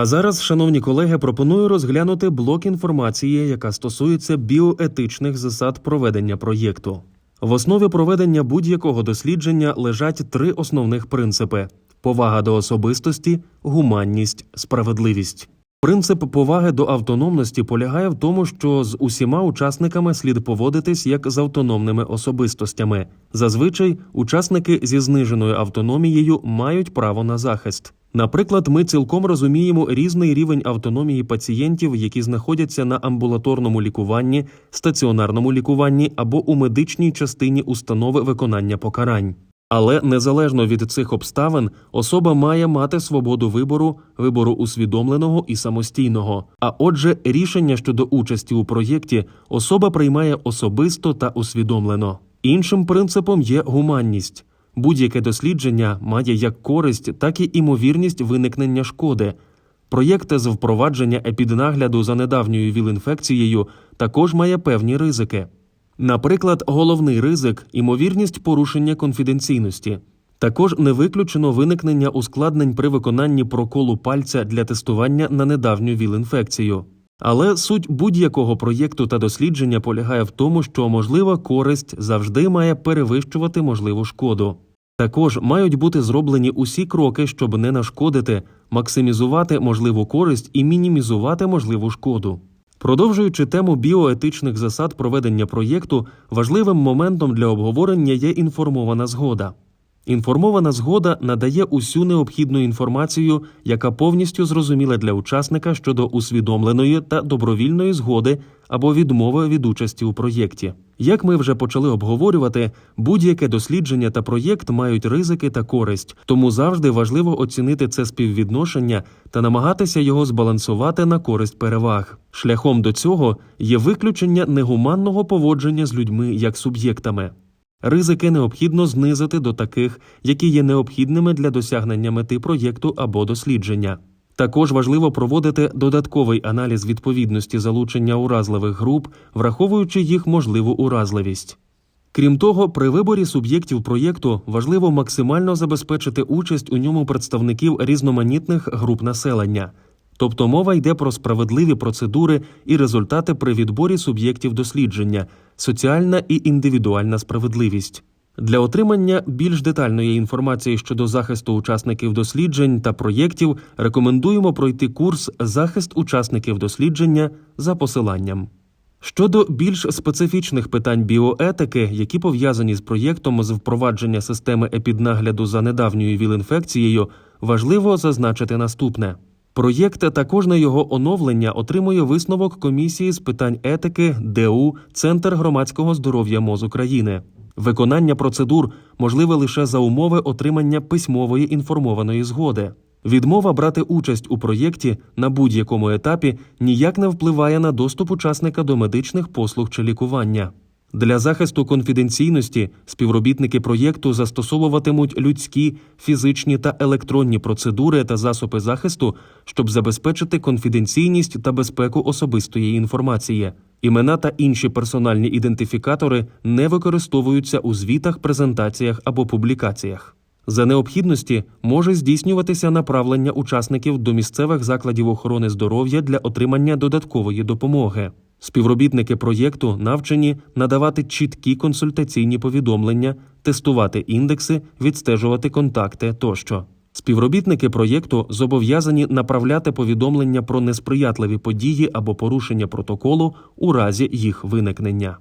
А зараз, шановні колеги, пропоную розглянути блок інформації, яка стосується біоетичних засад проведення проєкту. В основі проведення будь-якого дослідження лежать три основних принципи: повага до особистості, гуманність, справедливість. Принцип поваги до автономності полягає в тому, що з усіма учасниками слід поводитись як з автономними особистостями. Зазвичай учасники зі зниженою автономією мають право на захист. Наприклад, ми цілком розуміємо різний рівень автономії пацієнтів, які знаходяться на амбулаторному лікуванні, стаціонарному лікуванні або у медичній частині установи виконання покарань. Але незалежно від цих обставин, особа має мати свободу вибору, вибору усвідомленого і самостійного. А отже, рішення щодо участі у проєкті особа приймає особисто та усвідомлено. Іншим принципом є гуманність. Будь-яке дослідження має як користь, так і імовірність виникнення шкоди. Проєкт з впровадження епіднагляду за недавньою віл-інфекцією також має певні ризики. Наприклад, головний ризик імовірність порушення конфіденційності. Також не виключено виникнення ускладнень при виконанні проколу пальця для тестування на недавню віл-інфекцію. Але суть будь-якого проєкту та дослідження полягає в тому, що можлива користь завжди має перевищувати можливу шкоду. Також мають бути зроблені усі кроки, щоб не нашкодити, максимізувати можливу користь і мінімізувати можливу шкоду. Продовжуючи тему біоетичних засад проведення проєкту, важливим моментом для обговорення є інформована згода. Інформована згода надає усю необхідну інформацію, яка повністю зрозуміла для учасника щодо усвідомленої та добровільної згоди або відмови від участі у проєкті. Як ми вже почали обговорювати, будь-яке дослідження та проєкт мають ризики та користь, тому завжди важливо оцінити це співвідношення та намагатися його збалансувати на користь переваг. Шляхом до цього є виключення негуманного поводження з людьми як суб'єктами. Ризики необхідно знизити до таких, які є необхідними для досягнення мети проєкту або дослідження. Також важливо проводити додатковий аналіз відповідності залучення уразливих груп, враховуючи їх можливу уразливість. Крім того, при виборі суб'єктів проєкту важливо максимально забезпечити участь у ньому представників різноманітних груп населення. Тобто мова йде про справедливі процедури і результати при відборі суб'єктів дослідження, соціальна і індивідуальна справедливість. Для отримання більш детальної інформації щодо захисту учасників досліджень та проєктів рекомендуємо пройти курс Захист учасників дослідження за посиланням. Щодо більш специфічних питань біоетики, які пов'язані з проєктом з впровадження системи епіднагляду за недавньою віл-інфекцією, важливо зазначити наступне. Проєкт та кожне його оновлення отримує висновок комісії з питань етики ДУ Центр громадського здоров'я МОЗ України. Виконання процедур можливе лише за умови отримання письмової інформованої згоди. Відмова брати участь у проєкті на будь-якому етапі ніяк не впливає на доступ учасника до медичних послуг чи лікування. Для захисту конфіденційності співробітники проєкту застосовуватимуть людські, фізичні та електронні процедури та засоби захисту, щоб забезпечити конфіденційність та безпеку особистої інформації. Імена та інші персональні ідентифікатори не використовуються у звітах, презентаціях або публікаціях. За необхідності може здійснюватися направлення учасників до місцевих закладів охорони здоров'я для отримання додаткової допомоги. Співробітники проєкту навчені надавати чіткі консультаційні повідомлення, тестувати індекси, відстежувати контакти тощо. Співробітники проєкту зобов'язані направляти повідомлення про несприятливі події або порушення протоколу у разі їх виникнення.